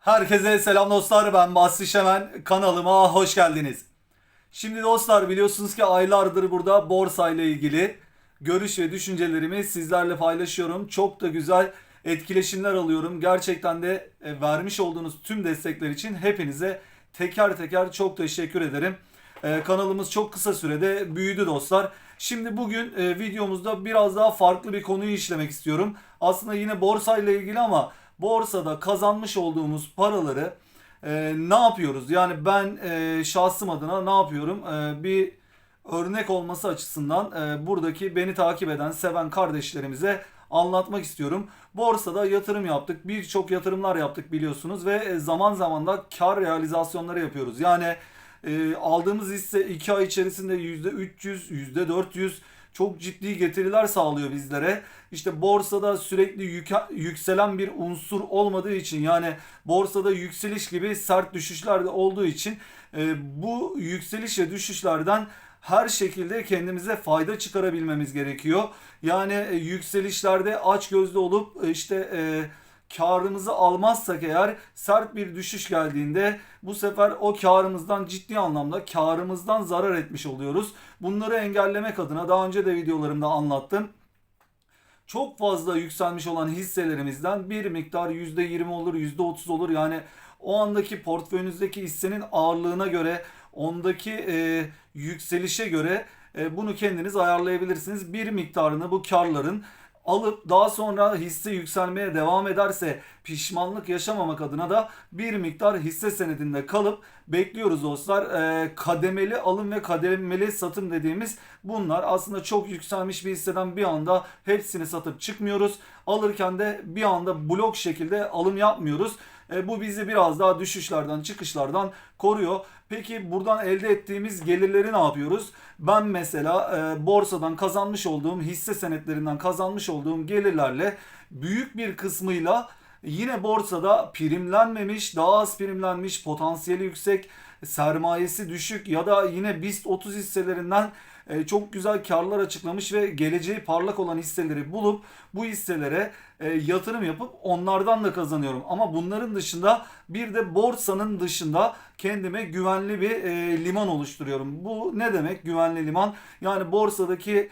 Herkese selam dostlar ben Basri Şemen kanalıma hoş geldiniz. Şimdi dostlar biliyorsunuz ki aylardır burada borsa ile ilgili görüş ve düşüncelerimi sizlerle paylaşıyorum. Çok da güzel etkileşimler alıyorum. Gerçekten de e, vermiş olduğunuz tüm destekler için hepinize teker teker çok teşekkür ederim. E, kanalımız çok kısa sürede büyüdü dostlar. Şimdi bugün e, videomuzda biraz daha farklı bir konuyu işlemek istiyorum. Aslında yine borsa ile ilgili ama borsada kazanmış olduğumuz paraları e, ne yapıyoruz? Yani ben e, şahsım adına ne yapıyorum? E, bir örnek olması açısından e, buradaki beni takip eden, seven kardeşlerimize anlatmak istiyorum. Borsada yatırım yaptık. Birçok yatırımlar yaptık biliyorsunuz ve e, zaman zaman da kar realizasyonları yapıyoruz. Yani e, aldığımız hisse 2 ay içerisinde %300, %400 çok ciddi getiriler sağlıyor bizlere. İşte borsada sürekli yükselen bir unsur olmadığı için yani borsada yükseliş gibi sert düşüşler de olduğu için e, bu yükseliş ve düşüşlerden her şekilde kendimize fayda çıkarabilmemiz gerekiyor. Yani e, yükselişlerde aç gözlü olup e, işte e, karımızı almazsak eğer sert bir düşüş geldiğinde bu sefer o karımızdan ciddi anlamda karımızdan zarar etmiş oluyoruz. Bunları engellemek adına daha önce de videolarımda anlattım. Çok fazla yükselmiş olan hisselerimizden bir miktar %20 olur, %30 olur. Yani o andaki portföyünüzdeki hissenin ağırlığına göre, ondaki e, yükselişe göre e, bunu kendiniz ayarlayabilirsiniz. Bir miktarını bu karların alıp daha sonra hisse yükselmeye devam ederse pişmanlık yaşamamak adına da bir miktar hisse senedinde kalıp bekliyoruz dostlar. Ee, kademeli alım ve kademeli satım dediğimiz bunlar aslında çok yükselmiş bir hisseden bir anda hepsini satıp çıkmıyoruz. Alırken de bir anda blok şekilde alım yapmıyoruz. E, bu bizi biraz daha düşüşlerden, çıkışlardan koruyor. Peki buradan elde ettiğimiz gelirleri ne yapıyoruz? Ben mesela e, borsadan kazanmış olduğum hisse senetlerinden kazanmış olduğum gelirlerle büyük bir kısmıyla yine borsada primlenmemiş, daha az primlenmiş, potansiyeli yüksek, sermayesi düşük ya da yine BIST 30 hisselerinden e, çok güzel karlar açıklamış ve geleceği parlak olan hisseleri bulup bu hisselere e, yatırım yapıp onlardan da kazanıyorum. Ama bunların dışında bir de borsanın dışında kendime güvenli bir e, liman oluşturuyorum. Bu ne demek güvenli liman? Yani borsadaki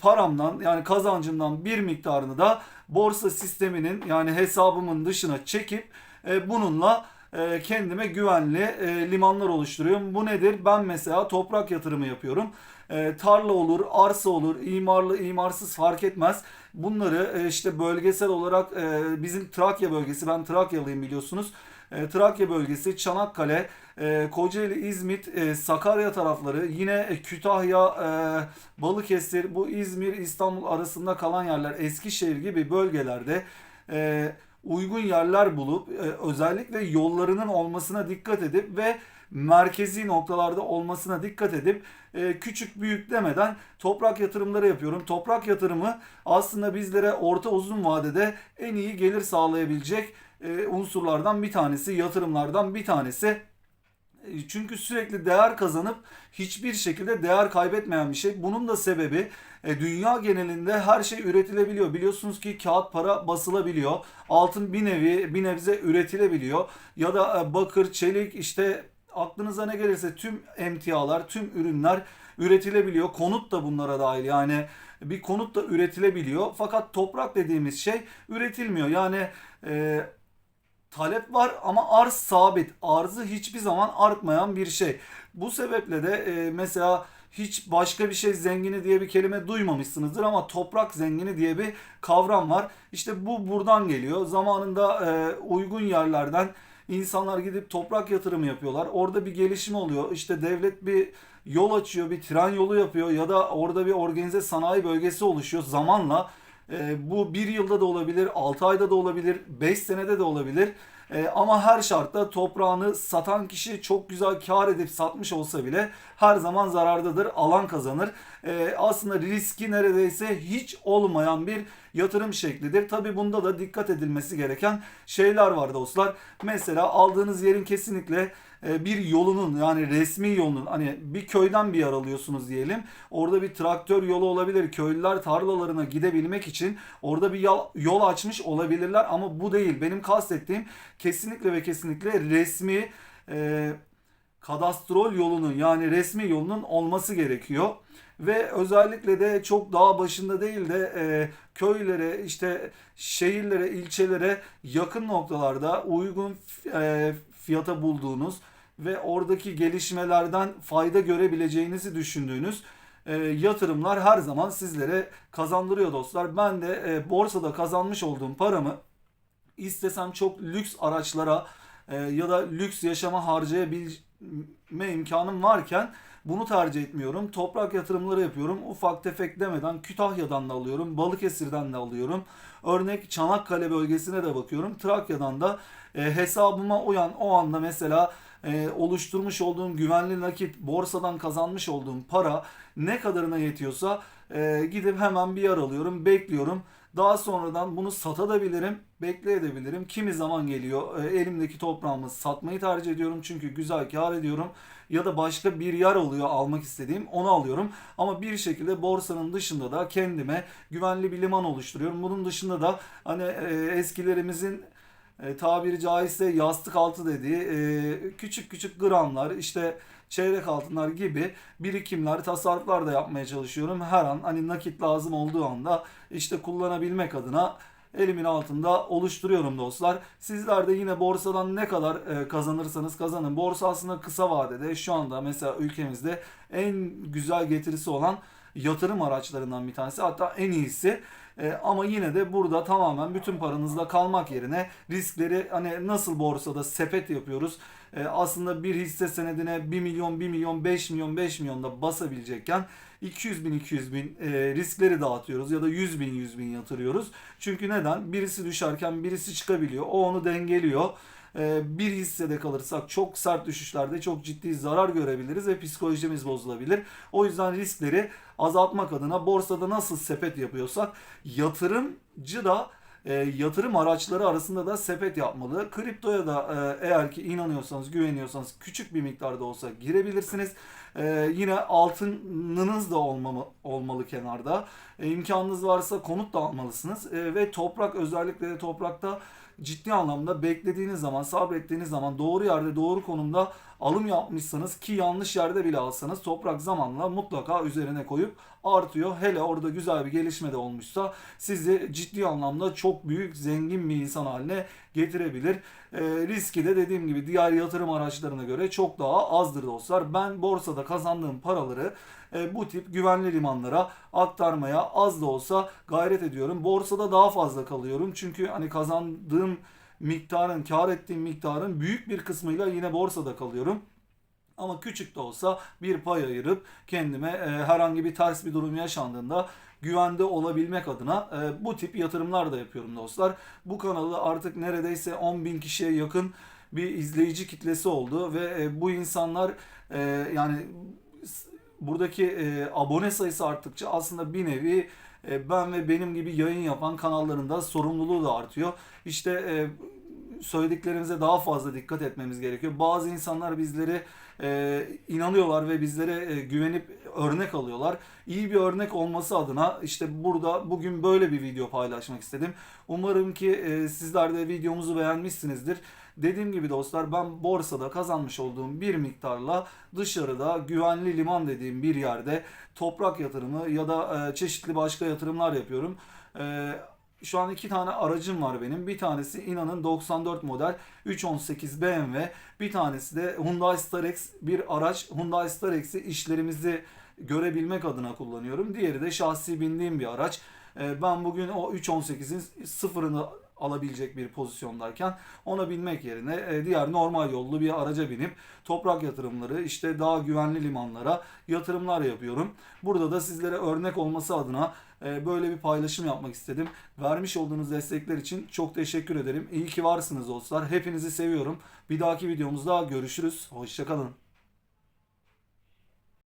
paramdan yani kazancımdan bir miktarını da borsa sisteminin yani hesabımın dışına çekip e, bununla e, kendime güvenli e, limanlar oluşturuyorum. Bu nedir? Ben mesela toprak yatırımı yapıyorum. E, tarla olur, arsa olur, imarlı, imarsız fark etmez. Bunları işte bölgesel olarak bizim Trakya bölgesi, ben Trakyalıyım biliyorsunuz. Trakya bölgesi, Çanakkale, Kocaeli, İzmit, Sakarya tarafları, yine e, Kütahya, Balıkesir, bu İzmir, İstanbul arasında kalan yerler, Eskişehir gibi bölgelerde uygun yerler bulup e, özellikle yollarının olmasına dikkat edip ve merkezi noktalarda olmasına dikkat edip e, küçük büyük demeden toprak yatırımları yapıyorum. Toprak yatırımı aslında bizlere orta uzun vadede en iyi gelir sağlayabilecek e, unsurlardan bir tanesi, yatırımlardan bir tanesi. Çünkü sürekli değer kazanıp hiçbir şekilde değer kaybetmeyen bir şey. Bunun da sebebi e, dünya genelinde her şey üretilebiliyor. Biliyorsunuz ki kağıt para basılabiliyor. Altın bir nevi bir nebze üretilebiliyor. Ya da e, bakır, çelik işte aklınıza ne gelirse tüm emtialar, tüm ürünler üretilebiliyor. Konut da bunlara dahil. Yani bir konut da üretilebiliyor. Fakat toprak dediğimiz şey üretilmiyor. Yani e, talep var ama arz sabit. Arzı hiçbir zaman artmayan bir şey. Bu sebeple de e, mesela hiç başka bir şey zengini diye bir kelime duymamışsınızdır ama toprak zengini diye bir kavram var. İşte bu buradan geliyor. Zamanında e, uygun yerlerden insanlar gidip toprak yatırımı yapıyorlar. Orada bir gelişme oluyor. İşte devlet bir yol açıyor, bir tren yolu yapıyor ya da orada bir organize sanayi bölgesi oluşuyor zamanla. E, bu bir yılda da olabilir, 6 ayda da olabilir, 5 senede de olabilir. E, ama her şartta toprağını satan kişi çok güzel kar edip satmış olsa bile her zaman zarardadır, alan kazanır. E, aslında riski neredeyse hiç olmayan bir yatırım şeklidir. Tabi bunda da dikkat edilmesi gereken şeyler var dostlar. Mesela aldığınız yerin kesinlikle e, bir yolunun yani resmi yolunun hani bir köyden bir yer alıyorsunuz diyelim. Orada bir traktör yolu olabilir. Köylüler tarlalarına gidebilmek için orada bir yol, yol açmış olabilirler ama bu değil. Benim kastettiğim kesinlikle ve kesinlikle resmi e, kadastrol yolunun yani resmi yolunun olması gerekiyor. Ve özellikle de çok dağ başında değil de e, köylere, işte şehirlere, ilçelere yakın noktalarda uygun e, fiyata bulduğunuz ve oradaki gelişmelerden fayda görebileceğinizi düşündüğünüz e, yatırımlar her zaman sizlere kazandırıyor dostlar. Ben de e, borsada kazanmış olduğum paramı istesem çok lüks araçlara e, ya da lüks yaşama harcayabilme imkanım varken bunu tercih etmiyorum. Toprak yatırımları yapıyorum. Ufak tefek demeden Kütahya'dan da alıyorum. Balıkesir'den de alıyorum. Örnek Çanakkale bölgesine de bakıyorum. Trakya'dan da e, hesabıma uyan o anda mesela e, oluşturmuş olduğum güvenli nakit borsadan kazanmış olduğum para ne kadarına yetiyorsa e, gidip hemen bir yer alıyorum. Bekliyorum. Daha sonradan bunu satabilirim, bekleyebilirim. Kimi zaman geliyor e, elimdeki toprağımı satmayı tercih ediyorum çünkü güzel kar ediyorum. Ya da başka bir yer oluyor almak istediğim onu alıyorum. Ama bir şekilde borsanın dışında da kendime güvenli bir liman oluşturuyorum. Bunun dışında da hani e, eskilerimizin e, tabiri caizse yastık altı dediği e, küçük küçük gramlar işte çeyrek altınlar gibi birikimler, tasarruflar da yapmaya çalışıyorum. Her an hani nakit lazım olduğu anda işte kullanabilmek adına elimin altında oluşturuyorum dostlar. Sizler de yine borsadan ne kadar e, kazanırsanız kazanın. Borsa aslında kısa vadede şu anda mesela ülkemizde en güzel getirisi olan yatırım araçlarından bir tanesi. Hatta en iyisi. E, ama yine de burada tamamen bütün paranızla kalmak yerine riskleri hani nasıl borsada sepet yapıyoruz. E, aslında bir hisse senedine 1 milyon, 1 milyon, 5 milyon, 5 milyonda basabilecekken 200 bin, 200 bin e, riskleri dağıtıyoruz ya da 100 bin, 100 bin yatırıyoruz. Çünkü neden? Birisi düşerken birisi çıkabiliyor. O onu dengeliyor bir hissede kalırsak çok sert düşüşlerde çok ciddi zarar görebiliriz ve psikolojimiz bozulabilir. O yüzden riskleri azaltmak adına borsada nasıl sepet yapıyorsak yatırımcı da e, yatırım araçları arasında da sepet yapmalı. Kriptoya da e, eğer ki inanıyorsanız, güveniyorsanız küçük bir miktarda olsa girebilirsiniz. E, yine altınınız da olmama, olmalı kenarda. E, imkanınız varsa konut da almalısınız. E, ve toprak özellikle de toprakta ciddi anlamda beklediğiniz zaman, sabrettiğiniz zaman doğru yerde, doğru konumda alım yapmışsanız ki yanlış yerde bile alsanız toprak zamanla mutlaka üzerine koyup artıyor. Hele orada güzel bir gelişme de olmuşsa sizi ciddi anlamda çok büyük zengin bir insan haline getirebilir. E, riski de dediğim gibi diğer yatırım araçlarına göre çok daha azdır dostlar. Ben borsada kazandığım paraları e, bu tip güvenli limanlara aktarmaya az da olsa gayret ediyorum. Borsada daha fazla kalıyorum. Çünkü hani kazandığım miktarın, kar ettiğim miktarın büyük bir kısmıyla yine borsada kalıyorum. Ama küçük de olsa bir pay ayırıp kendime e, herhangi bir ters bir durum yaşandığında güvende olabilmek adına e, bu tip yatırımlar da yapıyorum dostlar. Bu kanalı artık neredeyse 10 bin kişiye yakın bir izleyici kitlesi oldu ve e, bu insanlar e, yani buradaki e, abone sayısı arttıkça aslında bir nevi e, ben ve benim gibi yayın yapan kanalların da sorumluluğu da artıyor. İşte e, söylediklerimize daha fazla dikkat etmemiz gerekiyor. Bazı insanlar bizleri e, inanıyorlar ve bizlere e, güvenip örnek alıyorlar. İyi bir örnek olması adına işte burada bugün böyle bir video paylaşmak istedim. Umarım ki e, sizler de videomuzu beğenmişsinizdir. Dediğim gibi dostlar ben borsada kazanmış olduğum bir miktarla dışarıda güvenli liman dediğim bir yerde toprak yatırımı ya da e, çeşitli başka yatırımlar yapıyorum. E, şu an iki tane aracım var benim. Bir tanesi inanın 94 model 318 BMW. Bir tanesi de Hyundai Starex bir araç. Hyundai Starex'i işlerimizi görebilmek adına kullanıyorum. Diğeri de şahsi bindiğim bir araç. Ee, Ben bugün o 318'in sıfırını alabilecek bir pozisyondayken ona binmek yerine e, diğer normal yollu bir araca binip toprak yatırımları işte daha güvenli limanlara yatırımlar yapıyorum. Burada da sizlere örnek olması adına e, böyle bir paylaşım yapmak istedim. Vermiş olduğunuz destekler için çok teşekkür ederim. İyi ki varsınız dostlar. Hepinizi seviyorum. Bir dahaki videomuzda görüşürüz. Hoşçakalın.